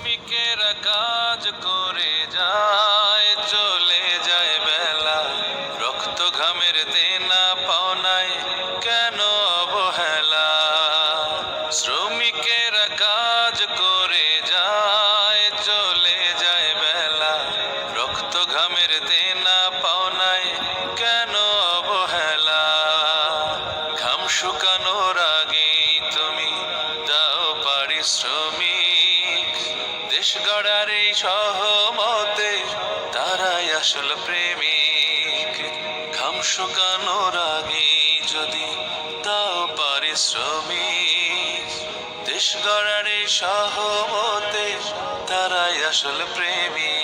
শ্রমিকেরা কাজ করে যায়, চলে যায় বেলা। রক্ত ঘামের দেনা পাওনায় কেন অবহেলা? শ্রমিকেরা কাজ করে যায়, চলে যায় বেলা। রক্ত ঘামের দেনা পাওনায় কেন অবহেলা? ঘাম শুকানোর আগেই তুমি দাও পারিশ্রমিক। দেশ গড়ার এই সহমতে তারাই আসল প্রেমিক। ঘাম শুকানোর রাগে যদি তা পারিশ্রমিক দেশ গড়ার এই সহমতে তারাই আসল প্রেমিক।